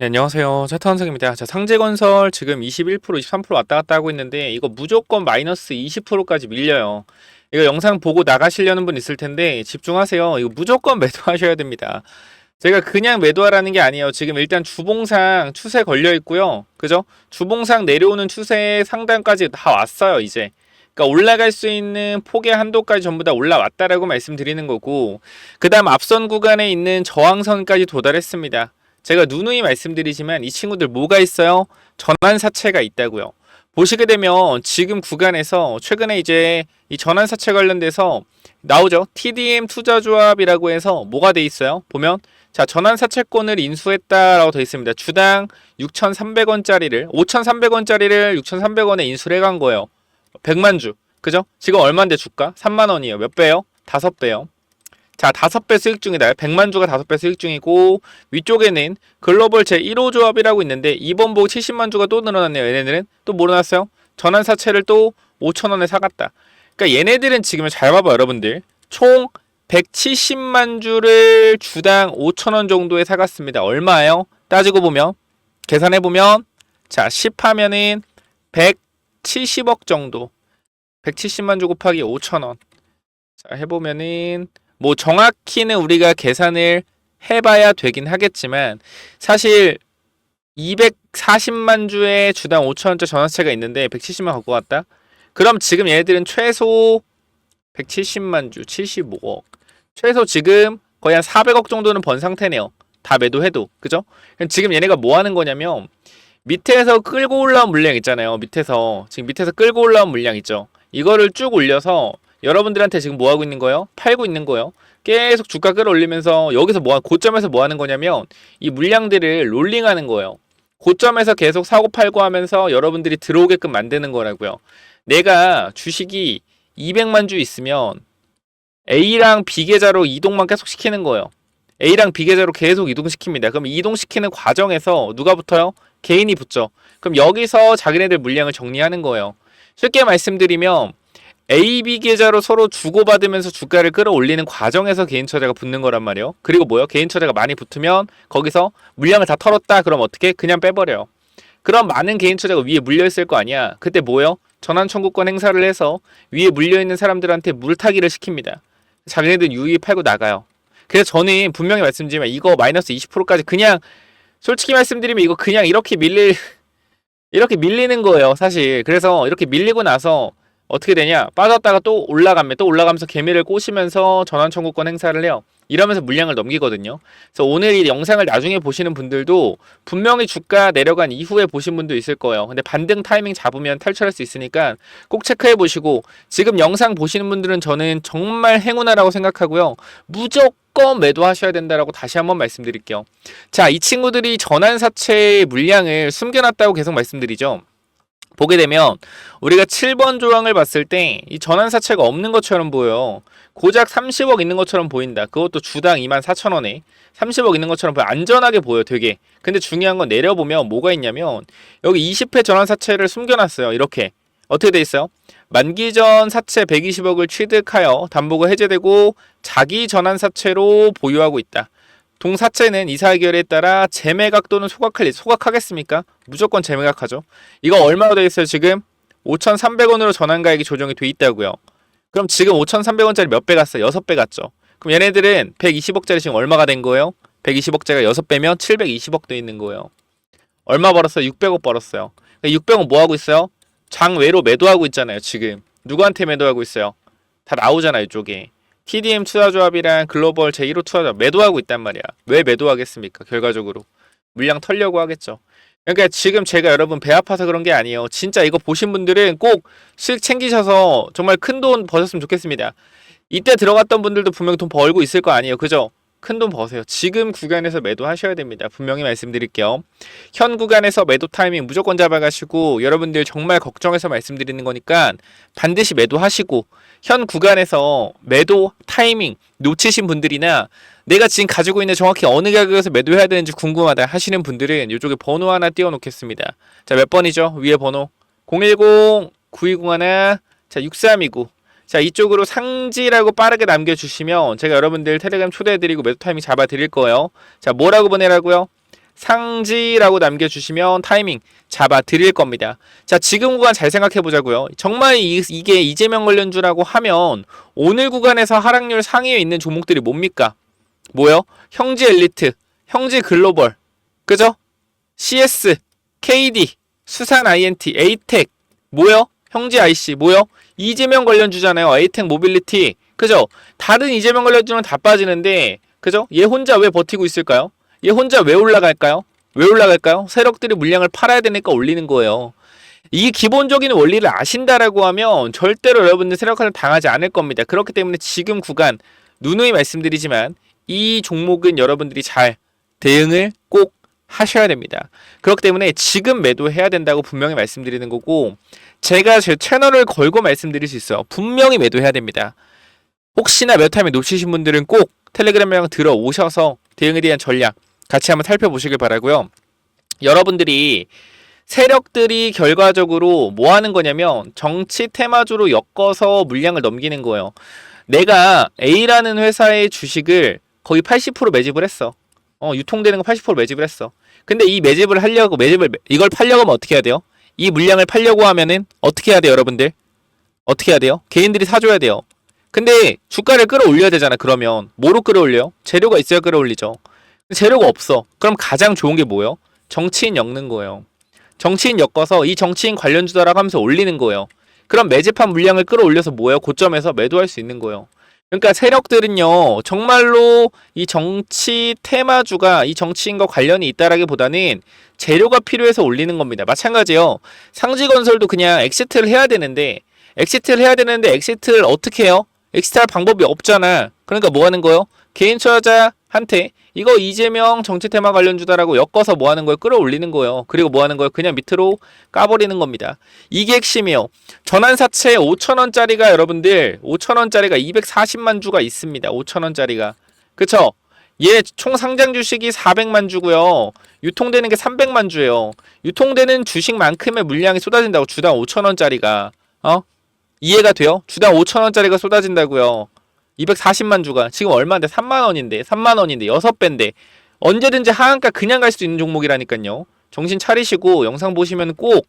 네, 안녕하세요. 차타원석입니다. 자, 상제건설 지금 21%, 23% 왔다 갔다 하고 있는데 이거 무조건 마이너스 20%까지 밀려요. 이거 영상 보고 나가시려는 분 있을 텐데 집중하세요. 이거 무조건 매도하셔야 됩니다. 제가 그냥 매도하라는 게 아니에요. 지금 일단 주봉상 추세 걸려 있고요. 그죠? 주봉상 내려오는 추세 상단까지 다 왔어요, 이제. 그러니까 올라갈 수 있는 폭의 한도까지 전부 다 올라왔다라고 말씀드리는 거고 그다음 앞선 구간에 있는 저항선까지 도달했습니다. 제가 누누이 말씀드리지만 이 친구들 뭐가 있어요? 전환사채가 있다고요. 보시게 되면 지금 구간에서 최근에 이제 이 전환사채 관련돼서 나오죠. TDM 투자조합이라고 해서 뭐가 돼 있어요? 보면 자 전환사채권을 인수했다라고 돼 있습니다. 주당 6,300원짜리를 5,300원짜리를 6,300원에 인수를 해간 거예요. 100만 주. 그죠? 지금 얼마인데 주가? 3만 원이에요. 몇 배요? 다섯 배요. 자, 다섯 배 수익 중이다. 100만 주가 다섯 배 수익 중이고 위쪽에는 글로벌 제1호 조합이라고 있는데 이번 보고 70만 주가 또 늘어났네요. 얘네들은 또 뭐 늘어났어요? 전환 사채를 또 5천 원에 사갔다. 그러니까 얘네들은 지금 잘 봐봐 여러분들. 총 170만 주를 주당 5천 원 정도에 사갔습니다. 얼마예요? 따지고 보면 계산해 보면 자, 10 하면은 170억 정도. 170만 주 곱하기 5천 원. 자, 해보면은 뭐 정확히는 우리가 계산을 해봐야 되긴 하겠지만 사실 240만 주에 주당 5천원짜리 전화채가 있는데 170만 갖고 왔다? 그럼 지금 얘네들은 최소 170만 주 75억. 최소 지금 거의 한 400억 정도는 번 상태네요. 다 매도해도. 그죠? 지금 얘네가 뭐 하는 거냐면 밑에서 끌고 올라온 물량 있잖아요 밑에서. 지금 밑에서 끌고 올라온 물량 있죠. 이거를 쭉 올려서 여러분들한테 지금 뭐 하고 있는 거예요? 팔고 있는 거예요. 계속 주가 끌어올리면서 여기서 뭐 고점에서 뭐 하는 거냐면 이 물량들을 롤링하는 거예요. 고점에서 계속 사고 팔고 하면서 여러분들이 들어오게끔 만드는 거라고요. 내가 주식이 200만 주 있으면 A랑 B 계좌로 이동만 계속 시키는 거예요. A랑 B 계좌로 계속 이동시킵니다. 그럼 이동시키는 과정에서 누가 붙어요? 개인이 붙죠. 그럼 여기서 자기네들 물량을 정리하는 거예요. 쉽게 말씀드리면 A, B 계좌로 서로 주고받으면서 주가를 끌어올리는 과정에서 개인 처자가 붙는 거란 말이에요. 그리고 뭐요? 개인 처자가 많이 붙으면 거기서 물량을 다 털었다. 그럼 어떻게? 그냥 빼버려요. 그럼 많은 개인 처자가 위에 물려 있을 거 아니야. 그때 뭐요? 전환 청구권 행사를 해서 위에 물려 있는 사람들한테 물타기를 시킵니다. 자기네들 유익 팔고 나가요. 그래서 저는 분명히 말씀드리면 이거 마이너스 20%까지 그냥 솔직히 말씀드리면 이거 그냥 이렇게 밀릴 이렇게 밀리는 거예요, 사실. 그래서 이렇게 밀리고 나서 어떻게 되냐? 빠졌다가 또 올라가면 또 올라가면서 개미를 꼬시면서 전환 청구권 행사를 해요. 이러면서 물량을 넘기거든요. 그래서 오늘 이 영상을 나중에 보시는 분들도 분명히 주가 내려간 이후에 보신 분도 있을 거예요. 근데 반등 타이밍 잡으면 탈출할 수 있으니까 꼭 체크해 보시고 지금 영상 보시는 분들은 저는 정말 행운아라고 생각하고요. 무조건 매도하셔야 된다라고 다시 한번 말씀드릴게요. 자, 이 친구들이 전환사채 물량을 숨겨놨다고 계속 말씀드리죠. 보게 되면 우리가 7번 조항을 봤을 때 이 전환사채가 없는 것처럼 보여요. 고작 30억 있는 것처럼 보인다. 그것도 주당 2만 4천 원에 30억 있는 것처럼 보여. 안전하게 보여 되게. 근데 중요한 건 내려보면 뭐가 있냐면 여기 20회 전환사채를 숨겨놨어요. 이렇게. 어떻게 돼 있어요? 만기 전 사채 120억을 취득하여 담보가 해제되고 자기 전환 사채로 보유하고 있다. 동사채는 이사 결에 따라 재매각 또는 소각할 소각하겠습니까? 무조건 재매각하죠. 이거 얼마로 되어 있어요? 지금 5,300원으로 전환가액이 조정이 돼 있다고요. 그럼 지금 5,300원짜리 몇 배 갔어요? 6배 갔죠. 그럼 얘네들은 120억짜리 지금 얼마가 된 거예요? 120억짜리가 6배면 720억 돼 있는 거예요. 얼마 벌었어요? 600억 벌었어요. 600억 뭐 하고 있어요? 장외로 매도하고 있잖아요, 지금. 누구한테 매도하고 있어요? 다 나오잖아요, 이쪽에. TDM 투자조합이랑 글로벌 제1호 투자조합 매도하고 있단 말이야. 왜 매도하겠습니까? 결과적으로. 물량 털려고 하겠죠. 그러니까 지금 제가 여러분 배 아파서 그런 게 아니에요. 진짜 이거 보신 분들은 꼭 수익 챙기셔서 정말 큰 돈 버셨으면 좋겠습니다. 이때 들어갔던 분들도 분명히 돈 벌고 있을 거 아니에요. 그죠? 큰 돈 버세요. 지금 구간에서 매도하셔야 됩니다. 분명히 말씀드릴게요. 현 구간에서 매도 타이밍 무조건 잡아가시고 여러분들 정말 걱정해서 말씀드리는 거니까 반드시 매도하시고 현 구간에서 매도 타이밍 놓치신 분들이나 내가 지금 가지고 있는 정확히 어느 가격에서 매도해야 되는지 궁금하다 하시는 분들은 이쪽에 번호 하나 띄워 놓겠습니다. 자, 몇 번이죠? 위에 번호 010 9201 자, 6329 자, 이쪽으로 상지라고 빠르게 남겨주시면 제가 여러분들 텔레그램 초대해드리고 매도 타이밍 잡아드릴 거예요. 자, 뭐라고 보내라고요? 상지라고 남겨주시면 타이밍 잡아 드릴 겁니다. 자, 지금 구간 잘 생각해 보자고요. 정말 이, 이게 이재명 관련주라고 하면 오늘 구간에서 하락률 상위에 있는 종목들이 뭡니까? 뭐요? 형지 엘리트, 형지 글로벌, 그죠? CS, KD, 수산 INT, 에이텍, 뭐요? 형지 IC, 뭐요? 이재명 관련주잖아요. 에이텍 모빌리티, 그죠? 다른 이재명 관련주는 다 빠지는데, 그죠? 얘 혼자 왜 버티고 있을까요? 얘 혼자 왜 올라갈까요? 왜 올라갈까요? 세력들이 물량을 팔아야 되니까 올리는 거예요. 이 기본적인 원리를 아신다라고 하면 절대로 여러분들 세력화를 당하지 않을 겁니다. 그렇기 때문에 지금 구간 누누이 말씀드리지만 이 종목은 여러분들이 잘 대응을 꼭 하셔야 됩니다. 그렇기 때문에 지금 매도해야 된다고 분명히 말씀드리는 거고 제가 제 채널을 걸고 말씀드릴 수 있어요. 분명히 매도해야 됩니다. 혹시나 몇 타임에 놓치신 분들은 꼭 텔레그램이랑 들어오셔서 대응에 대한 전략 같이 한번 살펴보시길 바라고요. 여러분들이 세력들이 결과적으로 뭐 하는 거냐면 정치 테마주로 엮어서 물량을 넘기는 거예요. 내가 A라는 회사의 주식을 거의 80% 매집을 했어. 어, 유통되는 거 80% 매집을 했어. 근데 이 매집을 하려고 매집을 이걸 팔려고 하면 어떻게 해야 돼요? 이 물량을 팔려고 하면은 어떻게 해야 돼요, 여러분들? 어떻게 해야 돼요? 개인들이 사줘야 돼요. 근데 주가를 끌어올려야 되잖아. 그러면 뭐로 끌어올려요? 재료가 있어야 끌어올리죠. 재료가 없어. 그럼 가장 좋은 게 뭐예요? 정치인 엮는 거예요. 정치인 엮어서 이 정치인 관련주다라고 하면서 올리는 거예요. 그럼 매집한 물량을 끌어올려서 뭐예요? 고점에서 매도할 수 있는 거예요. 그러니까 세력들은요, 정말로 이 정치 테마주가 이 정치인과 관련이 있다라기보다는 재료가 필요해서 올리는 겁니다. 마찬가지요. 상지건설도 그냥 엑시트를 해야 되는데, 엑시트를 해야 되는데, 엑시트를 어떻게 해요? 엑시트 할 방법이 없잖아. 그러니까 뭐 하는 거예요? 개인 투자자한테 이거 이재명 정치 테마 관련 주다라고 엮어서 뭐 하는 거예요? 끌어올리는 거예요. 그리고 뭐 하는 거예요? 그냥 밑으로 까버리는 겁니다. 이게 핵심이에요. 전환 사채 5천원짜리가 여러분들 5천원짜리가 240만 주가 있습니다. 5천원짜리가. 그쵸? 얘총 상장 주식이 400만 주고요. 유통되는 게 300만 주예요. 유통되는 주식만큼의 물량이 쏟아진다고 주당 5천 원짜리가. 어? 이해가 돼요? 주당 5천 원짜리가 쏟아진다고요. 240만 주가 지금 얼마인데 3만 원인데 3만 원인데 6배인데 언제든지 하한가 그냥 갈 수 있는 종목이라니까요. 정신 차리시고 영상 보시면 꼭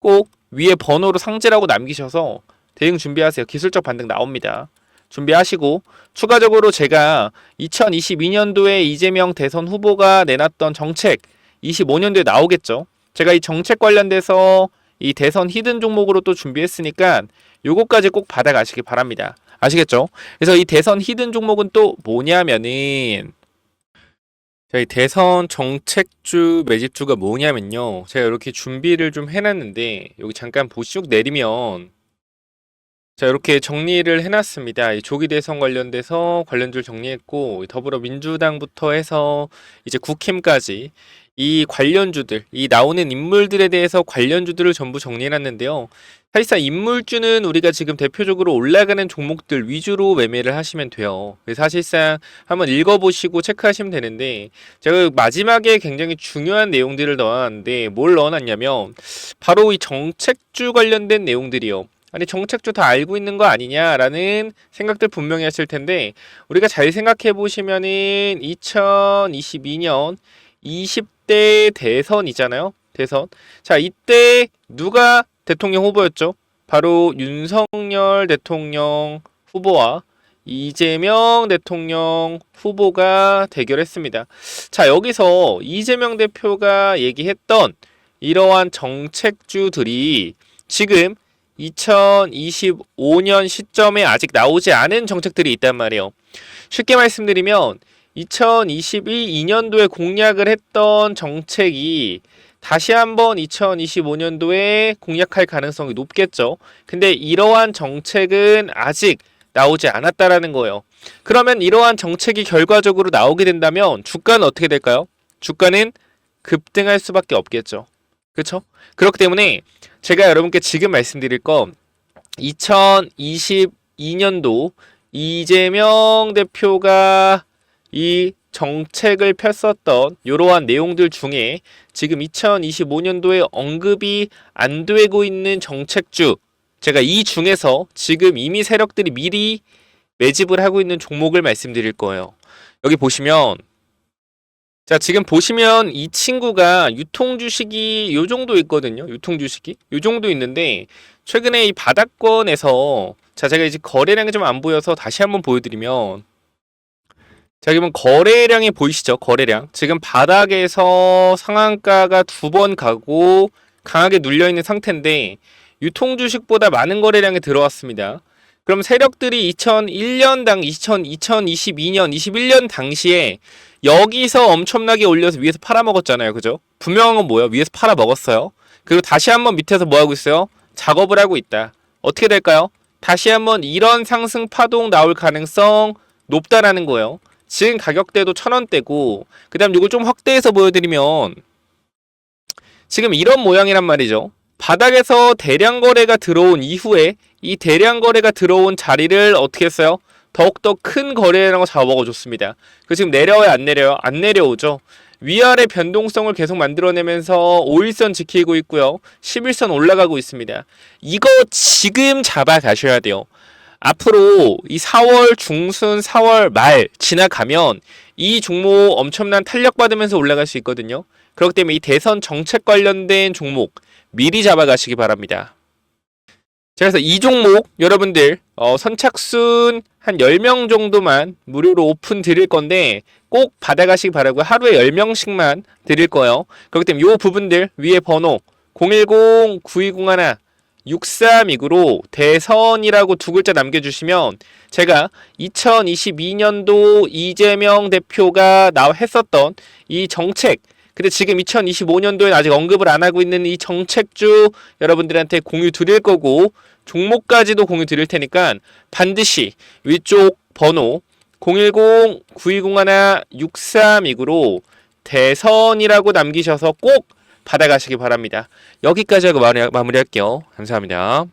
꼭 위에 번호로 상지라고 남기셔서 대응 준비하세요. 기술적 반등 나옵니다. 준비하시고 추가적으로 제가 2022년도에 이재명 대선 후보가 내놨던 정책 25년도에 나오겠죠. 제가 이 정책 관련돼서 이 대선 히든 종목으로 또 준비했으니까 요거까지 꼭 받아가시기 바랍니다. 아시겠죠? 그래서 이 대선 히든 종목은 또 뭐냐면은 저희 대선 정책주 매집주가 뭐냐면요. 제가 이렇게 준비를 좀 해놨는데 여기 잠깐 보시쭉 내리면 자 이렇게 정리를 해놨습니다. 이 조기 대선 관련돼서 관련주를 정리했고 더불어민주당부터 해서 이제 국힘까지 이 관련주들, 이 나오는 인물들에 대해서 관련주들을 전부 정리해놨는데요. 사실상 인물주는 우리가 지금 대표적으로 올라가는 종목들 위주로 매매를 하시면 돼요. 그래서 사실상 한번 읽어보시고 체크하시면 되는데 제가 마지막에 굉장히 중요한 내용들을 넣어놨는데 뭘 넣어놨냐면 바로 이 정책주 관련된 내용들이요. 아니 정책주 다 알고 있는 거 아니냐라는 생각들 분명히 하실 텐데 우리가 잘 생각해 보시면은 2022년 20 대 대선이잖아요. 대선. 자, 이때 누가 대통령 후보였죠? 바로 윤석열 대통령 후보와 이재명 대통령 후보가 대결했습니다. 자, 여기서 이재명 대표가 얘기했던 이러한 정책주들이 지금 2025년 시점에 아직 나오지 않은 정책들이 있단 말이에요. 쉽게 말씀드리면 2022년도에 공약을 했던 정책이 다시 한번 2025년도에 공약할 가능성이 높겠죠. 근데 이러한 정책은 아직 나오지 않았다라는 거예요. 그러면 이러한 정책이 결과적으로 나오게 된다면 주가는 어떻게 될까요? 주가는 급등할 수밖에 없겠죠. 그렇죠? 그렇기 때문에 제가 여러분께 지금 말씀드릴 건 2022년도 이재명 대표가 이 정책을 폈었던 이러한 내용들 중에 지금 2025년도에 언급이 안 되고 있는 정책주 제가 이 중에서 지금 이미 세력들이 미리 매집을 하고 있는 종목을 말씀드릴 거예요. 여기 보시면 자, 지금 보시면 이 친구가 유통 주식이 요 정도 있거든요. 유통 주식이 요 정도 있는데 최근에 이 바닥권에서 자, 제가 이제 거래량이 좀 안 보여서 다시 한번 보여드리면 자, 그러면 거래량이 보이시죠? 거래량. 지금 바닥에서 상한가가 두 번 가고 강하게 눌려 있는 상태인데 유통 주식보다 많은 거래량이 들어왔습니다. 그럼 세력들이 2001년당 2000, 2022년, 21년 당시에 여기서 엄청나게 올려서 위에서 팔아먹었잖아요. 그죠? 분명한 건 뭐예요? 위에서 팔아먹었어요. 그리고 다시 한번 밑에서 뭐 하고 있어요? 작업을 하고 있다. 어떻게 될까요? 다시 한번 이런 상승 파동 나올 가능성 높다라는 거예요. 지금 가격대도 천 원대고 그 다음 이걸 좀 확대해서 보여드리면 지금 이런 모양이란 말이죠. 바닥에서 대량 거래가 들어온 이후에 이 대량 거래가 들어온 자리를 어떻게 했어요? 더욱더 큰 거래량을 잡아먹어줬습니다. 그 지금 내려와요, 안 내려요? 안 내려오죠. 위아래 변동성을 계속 만들어내면서 5일선 지키고 있고요. 11선 올라가고 있습니다. 이거 지금 잡아가셔야 돼요. 앞으로 이 4월 중순, 4월 말 지나가면 이 종목 엄청난 탄력받으면서 올라갈 수 있거든요. 그렇기 때문에 이 대선 정책 관련된 종목 미리 잡아가시기 바랍니다. 자, 그래서 이 종목 여러분들 어, 선착순 한 10명 정도만 무료로 오픈 드릴 건데 꼭 받아가시기 바라고요. 하루에 10명씩만 드릴 거예요. 그렇기 때문에 이 부분들 위에 번호 010-9201 6329로 대선이라고 두 글자 남겨주시면 제가 2022년도 이재명 대표가 나와 했었던 이 정책 근데 지금 2025년도에 아직 언급을 안 하고 있는 이 정책주 여러분들한테 공유 드릴 거고 종목까지도 공유 드릴 테니까 반드시 위쪽 번호 010-9201-6329로 대선이라고 남기셔서 꼭 받아가시기 바랍니다. 여기까지 하고 마무리- 마무리할게요. 감사합니다.